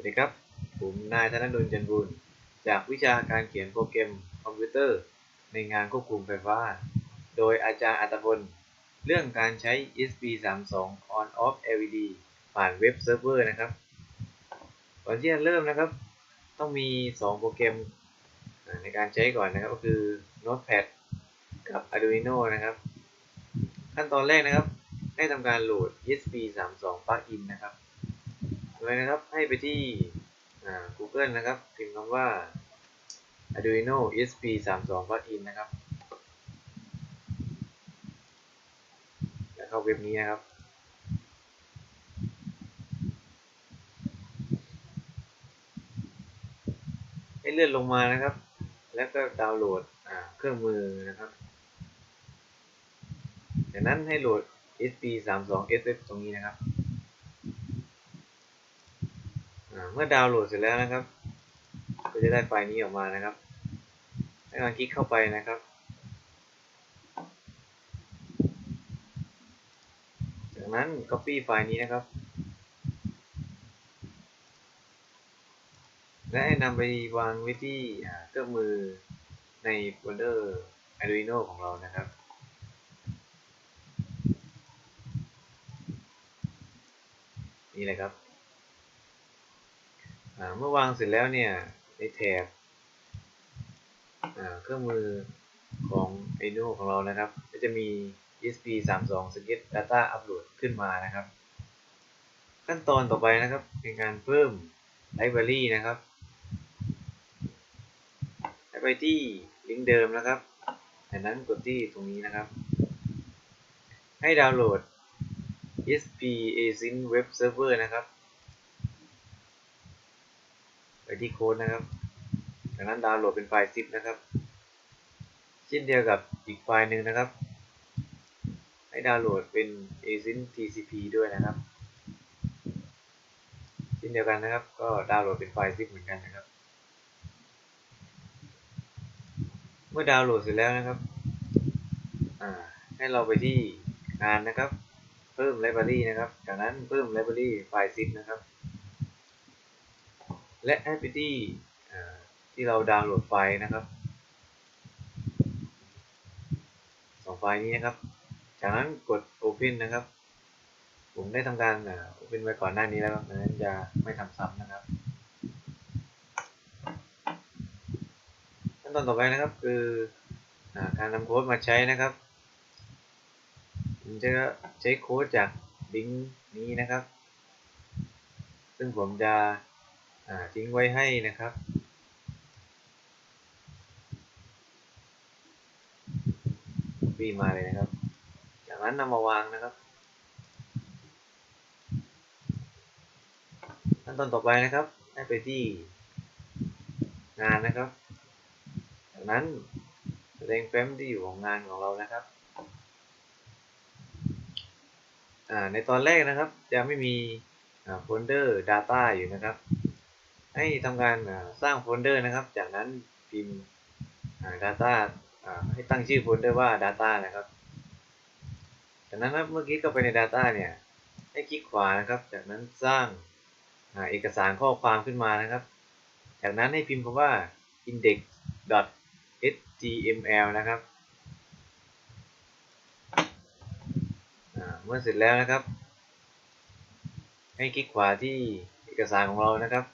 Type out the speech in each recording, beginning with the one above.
วัสดีครับ ผมนายธนดลจันบุญจากวิชาการเขียนโปรแกรมคอมพิวเตอร์ ในงานควบคุมไฟฟ้า โดยอาจารย์อัตพลเรื่องการใช้ ESP32 on off LED ผ่านเว็บเซิร์ฟเวอร์นะครับก่อนที่จะเริ่มนะครับ ต้องมี 2 โปรแกรมในการใช้ก่อนนะครับก็คือ Notepad กับ Arduino นะครับ ขั้นตอนแรกนะครับ ให้ทำการโหลด ESP32 plugin นะครับ โดยนะครับให้ไปที่อ่า Google นะครับ พิมพ์คำว่า Arduino ESP32 plugin นะครับแล้วเข้าเว็บนี้นะครับ ให้เลื่อนลงมานะครับ แล้วก็ดาวน์โหลดอ่าเครื่องมือนะครับ จากนั้นให้โหลด ESP32FF ตรงนี้นะครับ เมื่อดาวน์โหลดเสร็จแล้วนะครับ ก็จะได้ไฟล์นี้ออกมานะครับ ให้ลองคลิกเข้าไปนะครับ จากนั้น Copy ไฟล์นี้นะครับ และให้นำไปวางไว้ที่เครื่องมือในโฟลเดอร์ Arduino ของเรานะครับนี่เลยครับ เมื่อวางเสร็จแล้วเนี่ยในแถบเครื่องมือของ Arduino ของเรานะครับ ก็จะมี ESP32 Sketch Data Upload ขึ้นมานะครับ ขั้นตอนต่อไปนะครับเป็นการเพิ่ม Library นะครับไปที่ลิงก์เดิมนะครับจากนั้นกดที่ตรงนี้นะครับ ให้ดาวน์โหลด ESP Async Web Server นะครับ ที่โค้ดนะครับ จากนั้นดาวน์โหลดเป็นไฟล์ zip นะครับเช่นเดียวกับอีกไฟล์หนึ่งนะครับ ให้ดาวน์โหลดเป็น async tcp ด้วยนะครับเช่นเดียวกันนะครับ ก็ดาวน์โหลดเป็นไฟล์ zip เหมือนกันนะครับ เมื่อดาวน์โหลดเสร็จแล้วนะครับให้เราไปที่งานนะครับ เพิ่ม library นะครับ จากนั้นเพิ่ม library ไฟล์ zip นะครับ และให้ไปที่ที่เราดาวน์โหลดไฟล์นะครับสองไฟล์นี้นะครับ จากนั้นกด Open นะครับ ผมได้ทำการ Open ไว้ก่อนหน้านี้แล้วดังนั้นจะไม่ทำซ้ำนะครับขั้นตอนต่อไปนะครับคือการนำโค้ดมาใช้นะครับผมจะใช้โค้ดจากลิงก์นี้นะครับ ซึ่งผมจะ ทิ้งไว้ให้นะครับปีมาเลยนะครับ จากนั้นนำมาวางนะครับขั้นตอนต่อไปนะครับ ให้ไปที่งานนะครับ จากนั้นแสดงแฟ้มที่อยู่ของงานของเรานะครับในตอนแรกนะครับจะไม่มีโฟลเดอร์ Data อยู่นะครับ ให้ทำการสร้างโฟลเดอร์นะครับ จากนั้นพิมพ์ Data ให้ตั้งชื่อโฟลเดอร์ว่า Data นะครับ จากนั้นเมื่อกี้ก็ไปใน Data เนี่ยให้คลิกขวานะครับ จากนั้นสร้างเอกสารข้อความขึ้นมานะครับ จากนั้นให้พิมพ์คำว่า index.html นะครับเมื่อเสร็จแล้วนะครับ ให้คลิกขวาที่เอกสารของเรานะครับ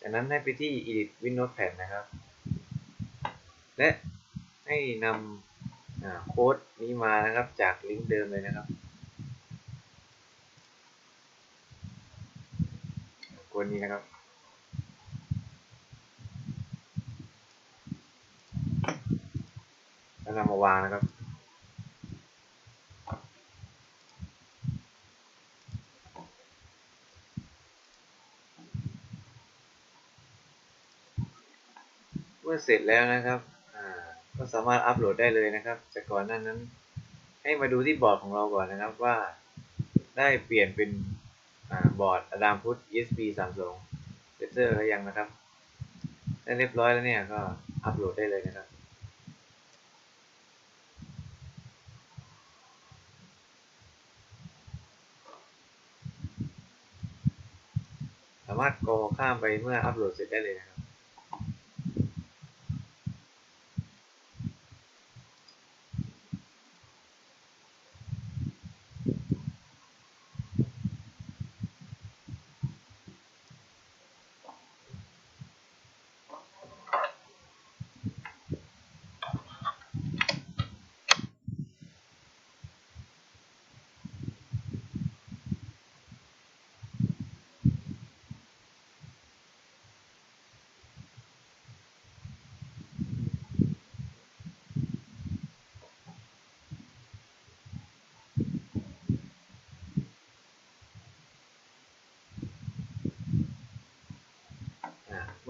จากนั้นให้ไปที่ edit with notepad นะครับ และให้นำโค้ดนี้มานะครับจากลิงก์เดิมเลยนะครับโค้ดนี้นะครับแล้วนำมาวางนะครับ มื่อเสร็จแล้วนะครับก็สามารถอัปโหลดได้เลยนะครับจากก่อนหน้านั้น ให้มาดูที่บอร์ดของเราก่อนนะครับว่าได้เปลี่ยนเป็นบอร์ดอดามพุท ESP 32เซตเตอร์แล้วยังนะครับได้เรียบร้อยแล้วเนี่ยก็อัปโหลดได้เลยนะครับสามารถามารอข้ามไปเมื่ออัปโหลดเสร็จได้เลยนะครับ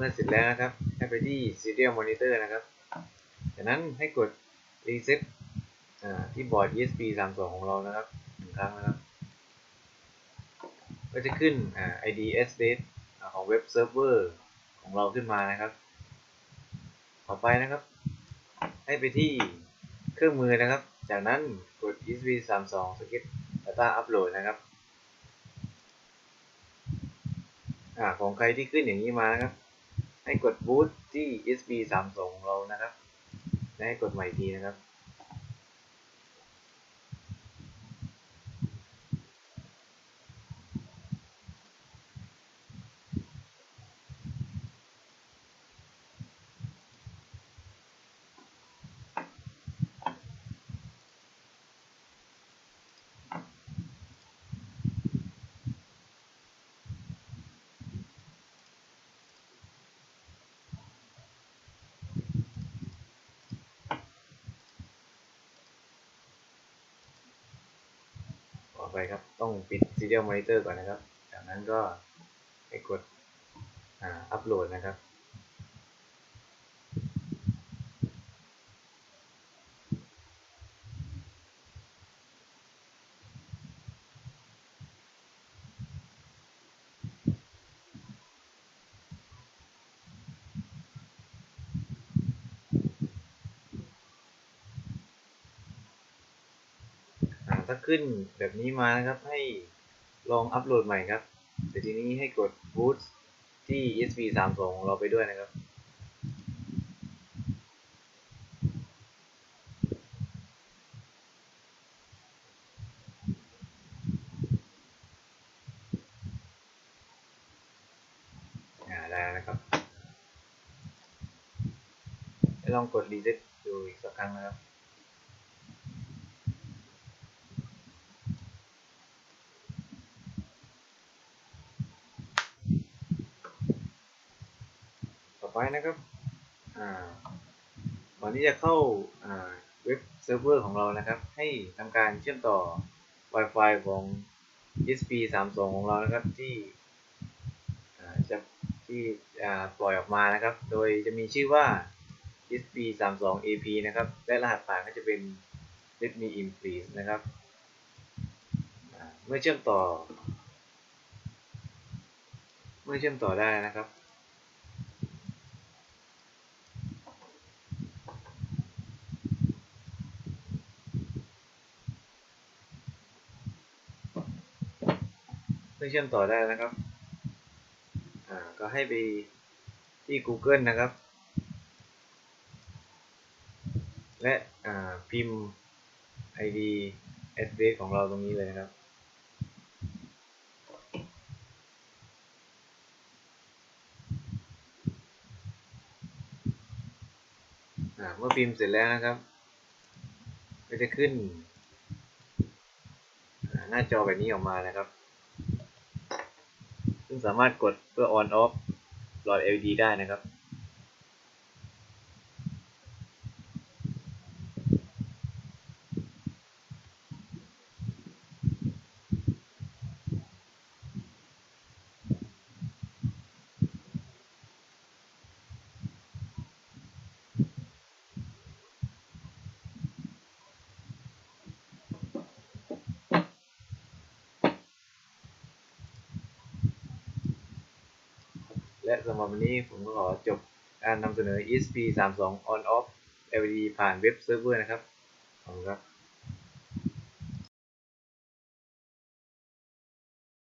มื่อเสร็จแล้วนะครับ ให้ไปที่ Serial Monitor นะครับ จากนั้นให้กด Reset ที่บอร์ด ESP 32ของเรานะครับหนึ่งครั้งนะครับ ก็จะขึ้น ID address ของเว็บเซิร์ฟเวอร์ของเราขึ้นมานะครับ ต่อไปนะครับ ให้ไปที่เครื่องมือนะครับ จากนั้นกด ESP 32 Skip Data Upload นะครับอของใครที่ขึ้นอย่างนี้มานะครับ ให้กด boot ที่ USB 32ของเรานะครับ และให้กดใหม่อีกทีนะครับ อไปครับ ต้องปิด Serial Monitor ก่อนนะครับ จากนั้นก็ไปกดอ่าอัปโหลดนะครับ ถ้าขึ้นแบบนี้มานะครับ ให้ลองอัปโหลดใหม่ครับ แต่ทีนี้ให้กด boot ที่ ESP 32ของเราไปด้วยนะครับอ่าได้แล้วนะครับลองกด reset ดูอีกสักครั้งนะครับ ต่อไป นะครับก่อนที่จะเข้าเว็บเซิร์ฟเวอร์ของเรานะครับ ให้ทำการเชื่อมต่อ Wi-Fi ของ ESP 32ของเรานะครับที่จะที่ปล่อยออกมานะครับ โดยจะมีชื่อว่า ESP 32 AP นะครับ และรหัสผ่านก็จะเป็น Let me in please นะครับเมื่อเชื่อมต่อ เมื่อเชื่อมต่อได้นะครับ เมื่อเชื่อมต่อได้นะครับ อ่า ก็ให้ไปที่ Google นะครับ และอ่าพิมพ์ ID address ของเราตรงนี้เลยนะครับเมื่อพิมพ์เสร็จแล้วนะครับ ก็จะขึ้น หน้าจอแบบนี้ออกมานะครับ ซึ่งสามารถกดเพื่อ on off หลอด LED ได้นะครับ และสำหรับวันนี้ผมก็ขอจบการนำเสนอ ESP 32 on off LED ผ่านเว็บเซิร์ฟเวอร์นะครับขอบคุณครับ